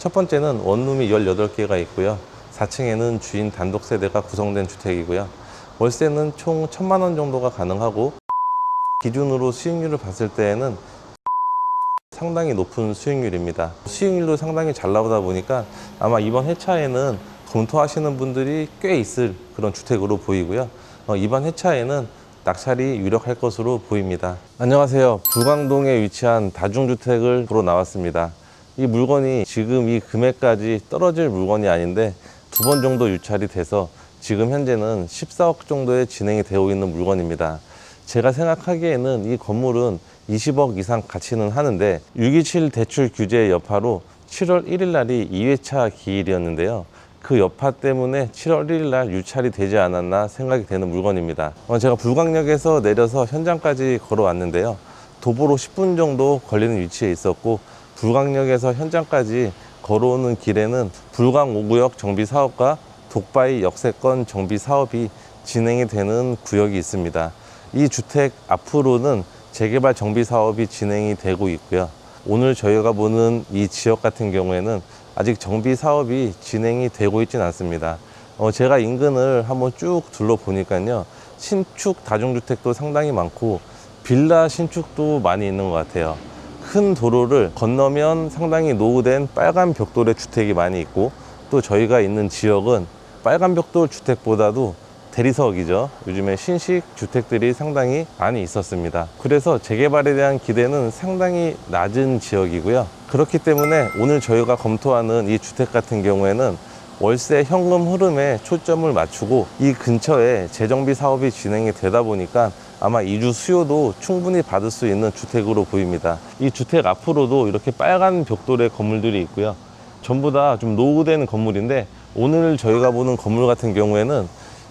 첫 번째는 원룸이 18개가 있고요. 4층에는 주인 단독 세대가 구성된 주택이고요. 월세는 총 1천만 원 정도가 가능하고 기준으로 수익률을 봤을 때에는 상당히 높은 수익률입니다. 수익률도 상당히 잘 나오다 보니까 아마 이번 회차에는 검토하시는 분들이 꽤 있을 그런 주택으로 보이고요. 어, 이번 회차에는 낙찰이 유력할 것으로 보입니다. 안녕하세요. 불광동에 위치한 다중주택을 보러 나왔습니다. 이 물건이 지금 이 금액까지 떨어질 물건이 아닌데 두 번 정도 유찰이 돼서 지금 현재는 14억 정도에 진행이 되어 있는 물건입니다. 제가 생각하기에는 이 건물은 20억 이상 가치는 하는데 627 대출 규제 여파로 7월 1일 날이 2회차 기일이었는데요. 그 여파 때문에 7월 1일 날 유찰이 되지 않았나 생각이 되는 물건입니다. 어, 제가 불광역에서 내려서 현장까지 걸어왔는데요. 도보로 10분 정도 걸리는 위치에 있었고 불광역에서 현장까지 걸어오는 길에는 불광 5구역 정비 사업과 독바이 역세권 정비 사업이 진행이 되는 구역이 있습니다. 이 주택 앞으로는 재개발 정비 사업이 진행이 되고 있고요. 오늘 저희가 보는 이 지역 같은 경우에는 아직 정비 사업이 진행이 되고 있지는 않습니다. 어, 제가 인근을 한번 쭉 둘러보니까요. 신축 다중주택도 상당히 많고 빌라 신축도 많이 있는 것 같아요. 큰 도로를 건너면 상당히 노후된 빨간 벽돌의 주택이 많이 있고 또 저희가 있는 지역은 빨간 벽돌 주택보다도 대리석이죠. 요즘에 신식 주택들이 상당히 많이 있었습니다. 그래서 재개발에 대한 기대는 상당히 낮은 지역이고요. 그렇기 때문에 오늘 저희가 검토하는 이 주택 같은 경우에는 월세 현금 흐름에 초점을 맞추고 이 근처에 재정비 사업이 진행이 되다 보니까 아마 이주 수요도 충분히 받을 수 있는 주택으로 보입니다. 이 주택 앞으로도 이렇게 빨간 벽돌의 건물들이 있고요. 전부 다 좀 노후된 건물인데 오늘 저희가 보는 건물 같은 경우에는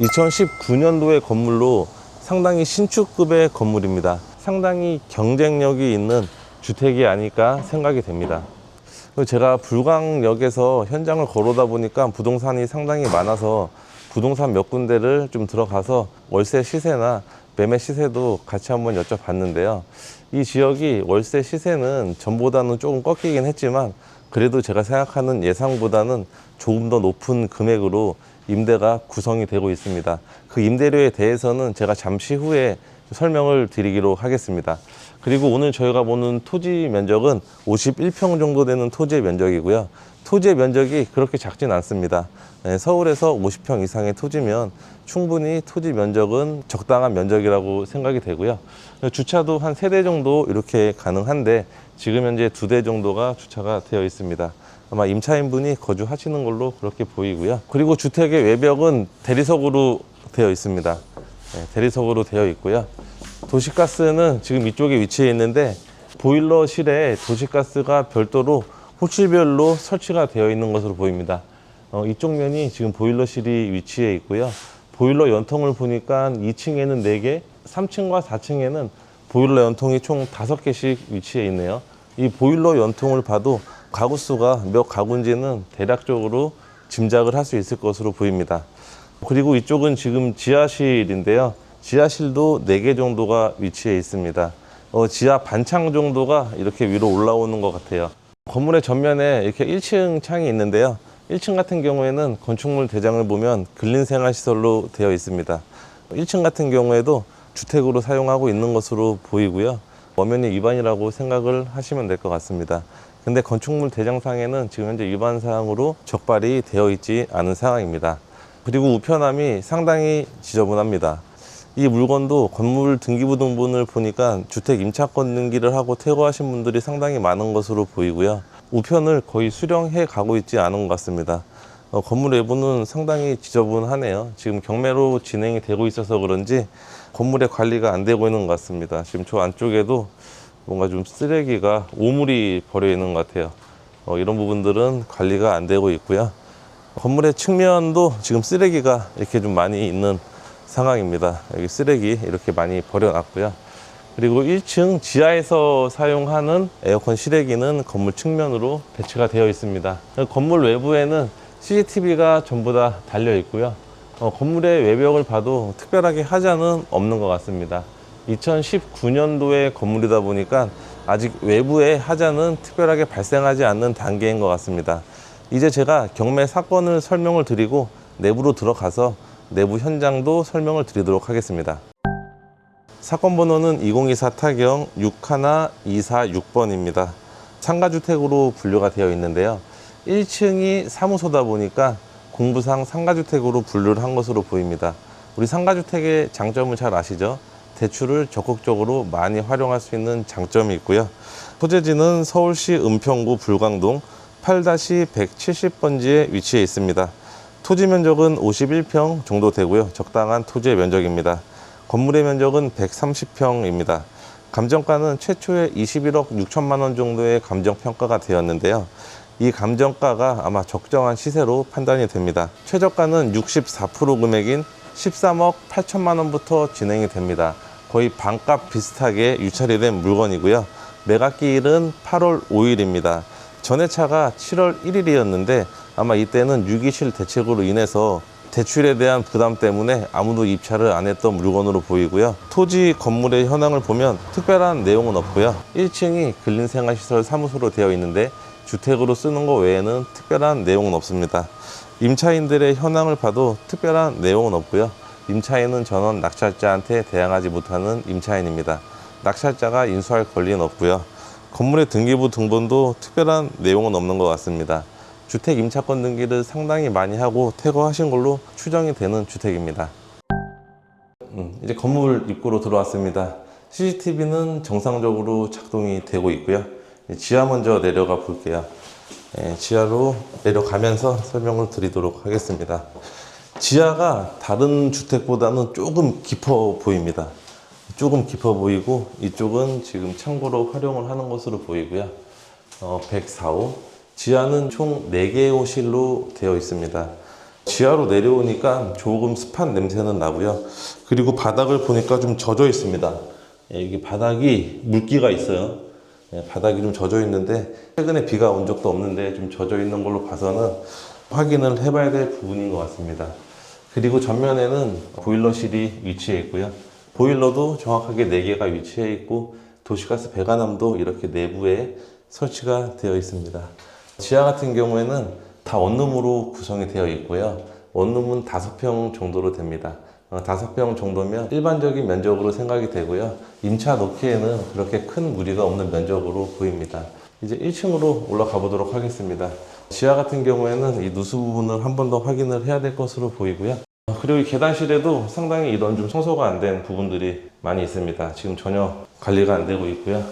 2019년도의 건물로 상당히 신축급의 건물입니다. 상당히 경쟁력이 있는 주택이 아닐까 생각이 됩니다. 제가 불광역에서 현장을 걸어다 보니까 부동산이 상당히 많아서 부동산 몇 군데를 좀 들어가서 월세 시세나 매매 시세도 같이 한번 여쭤봤는데요. 이 지역이 월세 시세는 전보다는 조금 꺾이긴 했지만 그래도 제가 생각하는 예상보다는 조금 더 높은 금액으로 임대가 구성이 되고 있습니다. 그 임대료에 대해서는 제가 잠시 후에 설명을 드리기로 하겠습니다. 그리고 오늘 저희가 보는 토지 면적은 51평 정도 되는 토지의 면적이고요. 토지의 면적이 그렇게 작진 않습니다. 네, 서울에서 50평 이상의 토지면 충분히 토지 면적은 적당한 면적이라고 생각이 되고요. 주차도 한 세 대 정도 이렇게 가능한데 지금 현재 두 대 정도가 주차가 되어 있습니다. 아마 임차인분이 거주하시는 걸로 그렇게 보이고요. 그리고 주택의 외벽은 대리석으로 되어 있습니다. 네, 대리석으로 되어 있고요. 도시가스는 지금 이쪽에 위치해 있는데 보일러실에 도시가스가 별도로 호실별로 설치가 되어 있는 것으로 보입니다. 어, 이쪽 면이 지금 보일러실이 위치해 있고요. 보일러 연통을 보니까 2층에는 4개, 3층과 4층에는 보일러 연통이 총 5개씩 위치해 있네요. 이 보일러 연통을 봐도 가구 수가 몇 가구인지는 대략적으로 짐작을 할 수 있을 것으로 보입니다. 그리고 이쪽은 지금 지하실인데요. 지하실도 4개 정도가 위치해 있습니다. 어, 지하 반창 정도가 이렇게 위로 올라오는 것 같아요. 건물의 전면에 이렇게 1층 창이 있는데요. 1층 같은 경우에는 건축물 대장을 보면 근린생활시설로 되어 있습니다. 1층 같은 경우에도 주택으로 사용하고 있는 것으로 보이고요. 엄연히 위반이라고 생각을 하시면 될 것 같습니다. 근데 건축물 대장상에는 지금 현재 위반 사항으로 적발이 되어 있지 않은 상황입니다. 그리고 우편함이 상당히 지저분합니다. 이 물건도 건물 등기부 등본을 보니까 주택 임차권 등기를 하고 퇴거하신 분들이 상당히 많은 것으로 보이고요. 우편을 거의 수령해 가고 있지 않은 것 같습니다. 어, 건물 외부는 상당히 지저분하네요. 지금 경매로 진행이 되고 있어서 그런지 건물의 관리가 안 되고 있는 것 같습니다. 지금 저 안쪽에도 뭔가 좀 쓰레기가 오물이 버려 있는 것 같아요. 어, 이런 부분들은 관리가 안 되고 있고요. 건물의 측면도 지금 쓰레기가 이렇게 좀 많이 있는 상황입니다. 여기 쓰레기 이렇게 많이 버려놨고요. 그리고 1층 지하에서 사용하는 에어컨 실외기는 건물 측면으로 배치가 되어 있습니다. 건물 외부에는 CCTV가 전부 다 달려 있고요. 어, 건물의 외벽을 봐도 특별하게 하자는 없는 것 같습니다. 2019년도의 건물이다 보니까 아직 외부의 하자는 특별하게 발생하지 않는 단계인 것 같습니다. 이제 제가 경매 사건을 설명을 드리고 내부로 들어가서 내부 현장도 설명을 드리도록 하겠습니다. 사건 번호는 2024 타경 61246번입니다. 상가주택으로 분류가 되어 있는데요. 1층이 사무소다 보니까 공부상 상가주택으로 분류를 한 것으로 보입니다. 우리 상가주택의 장점을 잘 아시죠? 대출을 적극적으로 많이 활용할 수 있는 장점이 있고요. 소재지는 서울시 은평구 불광동 8-170번지에 위치해 있습니다. 토지 면적은 51평 정도 되고요. 적당한 토지의 면적입니다. 건물의 면적은 130평입니다. 감정가는 최초에 21억 6천만 원 정도의 감정 평가가 되었는데요. 이 감정가가 아마 적정한 시세로 판단이 됩니다. 최저가는 64% 금액인 13억 8천만 원부터 진행이 됩니다. 거의 반값 비슷하게 유찰이 된 물건이고요. 매각기일은 8월 5일입니다. 전에 차가 7월 1일이었는데 아마 이때는 유기실 대책으로 인해서 대출에 대한 부담 때문에 아무도 입찰을 안 했던 물건으로 보이고요. 토지 건물의 현황을 보면 특별한 내용은 없고요. 1층이 근린생활시설 사무소로 되어 있는데 주택으로 쓰는 것 외에는 특별한 내용은 없습니다. 임차인들의 현황을 봐도 특별한 내용은 없고요. 임차인은 전원 낙찰자한테 대항하지 못하는 임차인입니다. 낙찰자가 인수할 권리는 없고요. 건물의 등기부 등본도 특별한 내용은 없는 것 같습니다. 주택 임차권 등기를 상당히 많이 하고 퇴거하신 걸로 추정이 되는 주택입니다. 음, 이제 건물 입구로 들어왔습니다. CCTV는 정상적으로 작동이 되고 있고요. 예, 지하 먼저 내려가 볼게요. 예, 지하로 내려가면서 설명을 드리도록 하겠습니다. 지하가 다른 주택보다는 조금 깊어 보입니다. 조금 깊어 보이고 이쪽은 지금 창고로 활용을 하는 것으로 보이고요. 어, 104호. 지하는 총 4개의 호실로 되어 있습니다. 지하로 내려오니까 조금 습한 냄새는 나고요. 그리고 바닥을 보니까 좀 젖어 있습니다. 예, 이게 바닥이 물기가 있어요. 예, 바닥이 좀 젖어 있는데 최근에 비가 온 적도 없는데 좀 젖어 있는 걸로 봐서는 확인을 해봐야 될 부분인 것 같습니다. 그리고 전면에는 보일러실이 위치해 있고요. 보일러도 정확하게 4개가 위치해 있고 도시가스 배관함도 이렇게 내부에 설치가 되어 있습니다. 지하 같은 경우에는 다 원룸으로 구성이 되어 있고요. 원룸은 5평 정도로 됩니다. 어, 5평 정도면 일반적인 면적으로 생각이 되고요. 임차 놓기에는 그렇게 큰 무리가 없는 면적으로 보입니다. 이제 1층으로 올라가 보도록 하겠습니다. 지하 같은 경우에는 이 누수 부분을 한 번 더 확인을 해야 될 것으로 보이고요. 어, 그리고 이 계단실에도 상당히 이런 좀 청소가 안 된 부분들이 많이 있습니다. 지금 전혀 관리가 안 되고 있고요.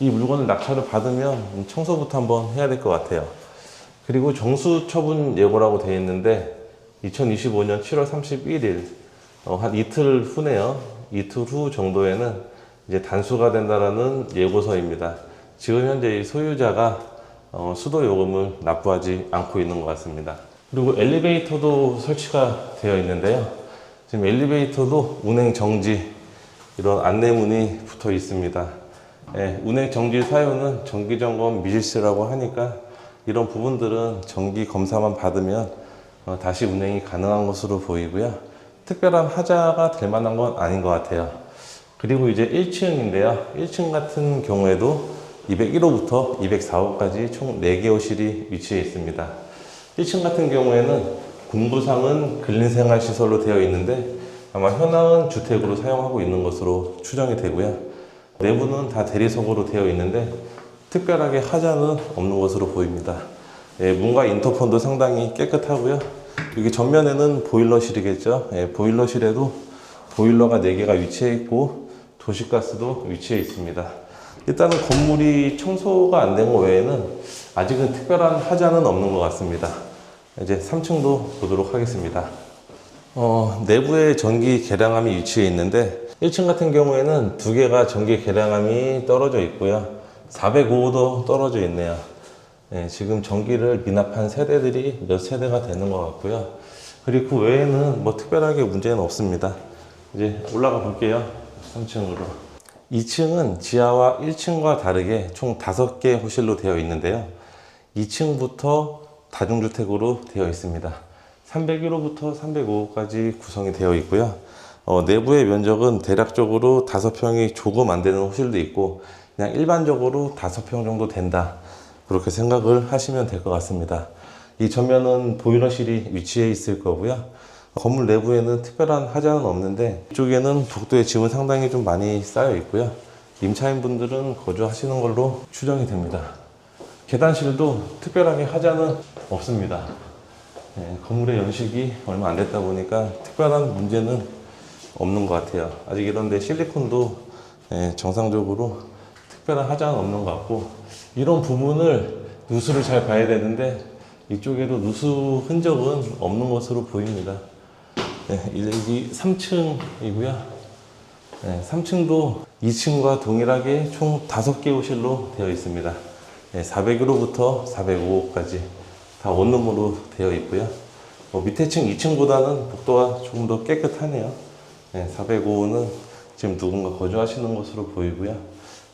이 물건을 낙찰을 받으면 청소부터 한번 해야 될 것 같아요. 그리고 정수 처분 예고라고 되어 있는데 2025년 7월 31일 어, 한 이틀 후네요. 이틀 후 정도에는 이제 단수가 된다라는 예고서입니다. 지금 현재 이 소유자가 어, 수도 요금을 납부하지 않고 있는 것 같습니다. 그리고 엘리베이터도 설치가 되어 있는데요. 지금 엘리베이터도 운행 정지 이런 안내문이 붙어 있습니다. 예, 운행 정지 사유는 정기 점검 미실수라고 하니까 이런 부분들은 정기 검사만 받으면 어, 다시 운행이 가능한 것으로 보이고요. 특별한 하자가 될 만한 건 아닌 것 같아요. 그리고 이제 1층인데요. 1층 같은 경우에도 201호부터 204호까지 총 4개 호실이 위치해 있습니다. 1층 같은 경우에는 공부상은 근린생활시설로 되어 있는데 아마 현황은 주택으로 사용하고 있는 것으로 추정이 되고요. 내부는 다 대리석으로 되어 있는데 특별하게 하자는 없는 것으로 보입니다. 예, 문과 인터폰도 상당히 깨끗하고요. 여기 전면에는 보일러실이겠죠. 예, 보일러실에도 보일러가 4개가 위치해 있고 도시가스도 위치해 있습니다. 일단은 건물이 청소가 안 된 것 외에는 아직은 특별한 하자는 없는 것 같습니다. 이제 3층도 보도록 하겠습니다. 어, 내부에 전기 계량함이 위치해 있는데 1층 같은 경우에는 두 개가 전기 계량함이 떨어져 있고요. 405도 떨어져 있네요. 예, 지금 전기를 미납한 세대들이 몇 세대가 되는 것 같고요. 그리고 그 외에는 뭐 특별하게 문제는 없습니다. 이제 올라가 볼게요. 3층으로. 2층은 지하와 1층과 다르게 총 5개 호실로 되어 있는데요. 2층부터 다중주택으로 되어 있습니다. 301호부터 305호까지 구성이 되어 있고요. 어, 내부의 면적은 대략적으로 5평이 조금 안 되는 호실도 있고 그냥 일반적으로 다섯 평 정도 된다. 그렇게 생각을 하시면 될 것 같습니다. 이 전면은 보일러실이 위치해 있을 거고요. 건물 내부에는 특별한 하자는 없는데 이쪽에는 독도의 짐은 상당히 좀 많이 쌓여 있고요. 임차인 분들은 거주하시는 걸로 추정이 됩니다. 계단실도 특별하게 하자는 없습니다. 예, 건물의 연식이 얼마 안 됐다 보니까 특별한 문제는 없는 것 같아요. 아직 이런데 실리콘도 예, 정상적으로 특별한 하자는 없는 것 같고 이런 부분을 누수를 잘 봐야 되는데 이쪽에도 누수 흔적은 없는 것으로 보입니다. 네, 여기 3층이고요. 네, 3층도 2층과 동일하게 총 5개 호실로 되어 있습니다. 네, 401호부터 405호까지 다 원룸으로 되어 있고요. 뭐 밑에 층 2층보다는 복도가 조금 더 깨끗하네요. 네, 405호는 지금 누군가 거주하시는 것으로 보이고요.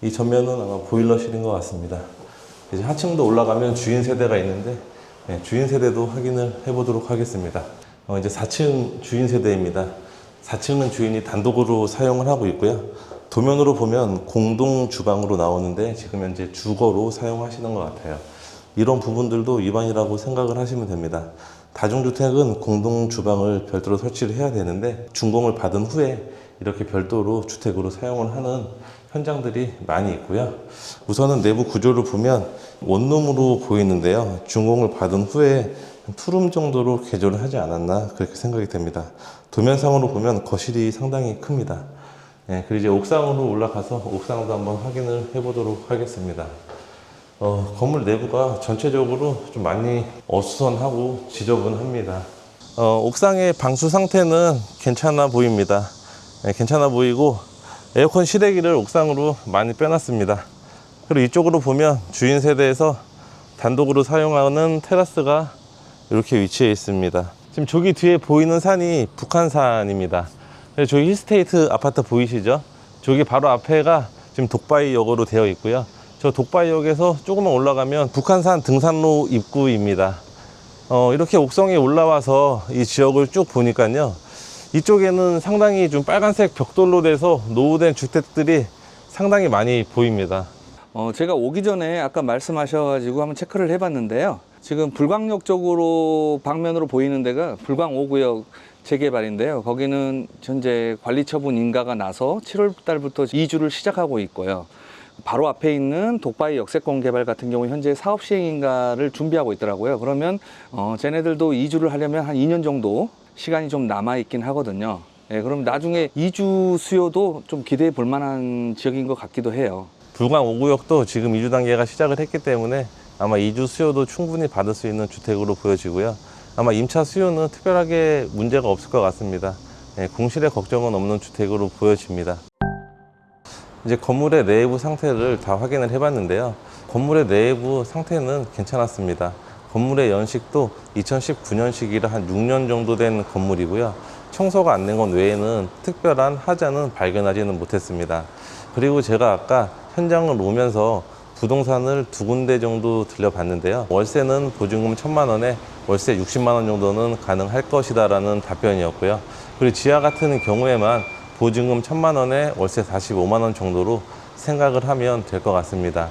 이 전면은 아마 보일러실인 것 같습니다. 이제 하층도 올라가면 주인 세대가 있는데 네, 주인 세대도 확인을 해보도록 하겠습니다. 어, 이제 4층 주인 세대입니다. 4층은 주인이 단독으로 사용을 하고 있고요. 도면으로 보면 공동 주방으로 나오는데 지금 현재 주거로 사용하시는 것 같아요. 이런 부분들도 위반이라고 생각을 하시면 됩니다. 다중주택은 공동 주방을 별도로 설치를 해야 되는데 준공을 받은 후에 이렇게 별도로 주택으로 사용을 하는 현장들이 많이 있고요. 우선은 내부 구조를 보면 원룸으로 보이는데요. 준공을 받은 후에 투룸 정도로 개조를 하지 않았나 그렇게 생각이 됩니다. 도면상으로 보면 거실이 상당히 큽니다. 예, 그리고 이제 옥상으로 올라가서 옥상도 한번 확인을 해보도록 하겠습니다. 어, 건물 내부가 전체적으로 좀 많이 어수선하고 지저분합니다. 어, 옥상의 방수 상태는 괜찮아 보입니다. 예, 괜찮아 보이고 에어컨 실외기를 옥상으로 많이 빼놨습니다. 그리고 이쪽으로 보면 주인 세대에서 단독으로 사용하는 테라스가 이렇게 위치해 있습니다. 지금 저기 뒤에 보이는 산이 북한산입니다. 저기 힐스테이트 아파트 보이시죠? 저기 바로 앞에가 지금 독바이역으로 되어 있고요. 저 독바이역에서 조금만 올라가면 북한산 등산로 입구입니다. 어, 이렇게 옥성에 올라와서 이 지역을 쭉 보니까요. 이쪽에는 상당히 좀 빨간색 벽돌로 돼서 노후된 주택들이 상당히 많이 보입니다. 어, 제가 오기 전에 아까 말씀하셔가지고 한번 체크를 해봤는데요. 지금 불광역 쪽으로 방면으로 보이는 데가 불광 5구역 재개발인데요. 거기는 현재 관리처분 인가가 나서 7월 달부터 이주를 시작하고 있고요. 바로 앞에 있는 독바이 역세권 개발 같은 경우 현재 사업 시행 인가를 준비하고 있더라고요. 그러면 어, 쟤네들도 이주를 하려면 한 2년 정도 시간이 좀 남아 있긴 하거든요. 예, 그럼 나중에 이주 수요도 좀 기대해 볼 만한 지역인 것 같기도 해요. 불광 5구역도 지금 이주 단계가 시작을 했기 때문에 아마 이주 수요도 충분히 받을 수 있는 주택으로 보여지고요. 아마 임차 수요는 특별하게 문제가 없을 것 같습니다. 예, 공실의 걱정은 없는 주택으로 보여집니다. 이제 건물의 내부 상태를 다 확인을 해봤는데요. 건물의 내부 상태는 괜찮았습니다. 건물의 연식도 2019년식이라 한 6년 정도 된 건물이고요. 청소가 안 된 건 외에는 특별한 하자는 발견하지는 못했습니다. 그리고 제가 아까 현장을 오면서 부동산을 두 군데 정도 들려봤는데요. 월세는 보증금 천만 원에 월세 60만 원 정도는 가능할 것이다라는 답변이었고요. 그리고 지하 같은 경우에만 보증금 천만 원에 월세 45만 원 정도로 생각을 하면 될 것 같습니다.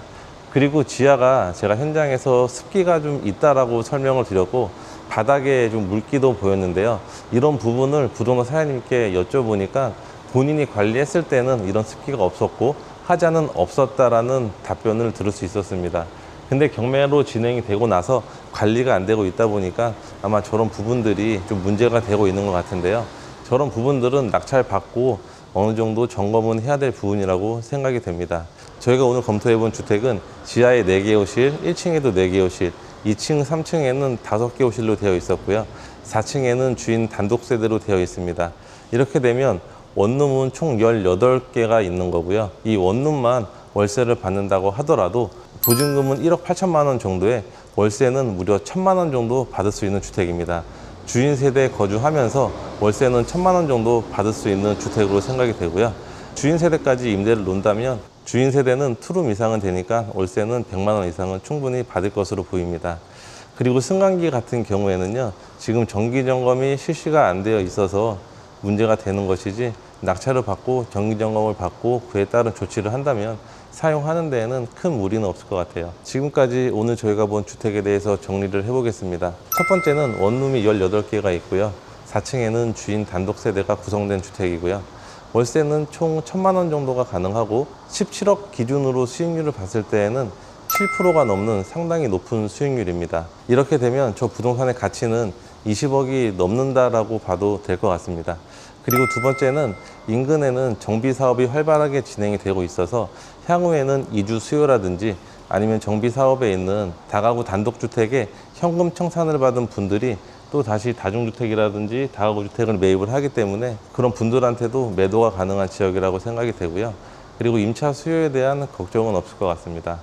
그리고 지하가 제가 현장에서 습기가 좀 있다라고 설명을 드렸고 바닥에 좀 물기도 보였는데요. 이런 부분을 부동산 사장님께 여쭤보니까 본인이 관리했을 때는 이런 습기가 없었고 하자는 없었다라는 답변을 들을 수 있었습니다. 근데 경매로 진행이 되고 나서 관리가 안 되고 있다 보니까 아마 저런 부분들이 좀 문제가 되고 있는 것 같은데요. 저런 부분들은 낙찰 받고 어느 정도 점검은 해야 될 부분이라고 생각이 됩니다. 저희가 오늘 검토해 본 주택은 지하에 4개 호실, 1층에도 4개 호실, 2층, 3층에는 5개 호실로 되어 있었고요. 4층에는 주인 단독 세대로 되어 있습니다. 이렇게 되면 원룸은 총 18개가 있는 거고요. 이 원룸만 월세를 받는다고 하더라도 보증금은 1억 8천만 원 정도에 월세는 무려 1천만 원 정도 받을 수 있는 주택입니다. 주인 세대에 거주하면서 월세는 1천만 원 정도 받을 수 있는 주택으로 생각이 되고요. 주인 세대까지 임대를 놓는다면 주인 세대는 투룸 이상은 되니까 월세는 100만 원 이상은 충분히 받을 것으로 보입니다. 그리고 승강기 같은 경우에는요, 지금 정기 점검이 실시가 안 되어 있어서 문제가 되는 것이지 낙찰을 받고 정기 점검을 받고 그에 따른 조치를 한다면 사용하는 데에는 큰 무리는 없을 것 같아요. 지금까지 오늘 저희가 본 주택에 대해서 정리를 해보겠습니다. 첫 번째는 원룸이 18개가 있고요. 4층에는 주인 단독 세대가 구성된 주택이고요. 월세는 총 1천만 원 정도가 가능하고 17억 기준으로 수익률을 봤을 때에는 7%가 넘는 상당히 높은 수익률입니다. 이렇게 되면 저 부동산의 가치는 20억이 넘는다라고 봐도 될 것 같습니다. 그리고 두 번째는 인근에는 정비 사업이 활발하게 진행이 되고 있어서 향후에는 이주 수요라든지 아니면 정비 사업에 있는 다가구 단독주택에 현금 청산을 받은 분들이 또 다시 다중주택이라든지 다가구 주택을 매입을 하기 때문에 그런 분들한테도 매도가 가능한 지역이라고 생각이 되고요. 그리고 임차 수요에 대한 걱정은 없을 것 같습니다.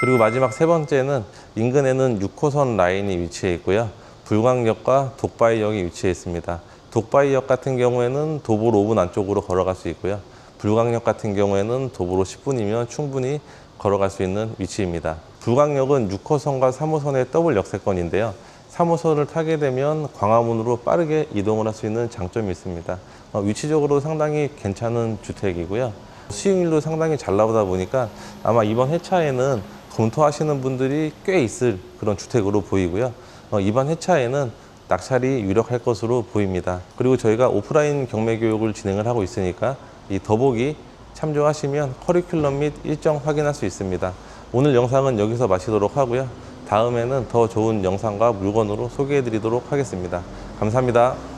그리고 마지막 세 번째는 인근에는 6호선 라인이 위치해 있고요. 불광역과 독바이역이 위치해 있습니다. 독바이역 같은 경우에는 도보로 5분 안쪽으로 걸어갈 수 있고요. 불광역 같은 경우에는 도보로 10분이면 충분히 걸어갈 수 있는 위치입니다. 불광역은 6호선과 3호선의 더블 역세권인데요. 3호선을 타게 되면 광화문으로 빠르게 이동을 할 수 있는 장점이 있습니다. 어, 위치적으로 상당히 괜찮은 주택이고요. 수익률도 상당히 잘 나오다 보니까 아마 이번 회차에는 검토하시는 분들이 꽤 있을 그런 주택으로 보이고요. 어, 이번 회차에는 낙찰이 유력할 것으로 보입니다. 그리고 저희가 오프라인 경매 교육을 진행을 하고 있으니까 이 더보기 참조하시면 커리큘럼 및 일정 확인할 수 있습니다. 오늘 영상은 여기서 마치도록 하고요. 다음에는 더 좋은 영상과 물건으로 소개해 드리도록 하겠습니다. 감사합니다.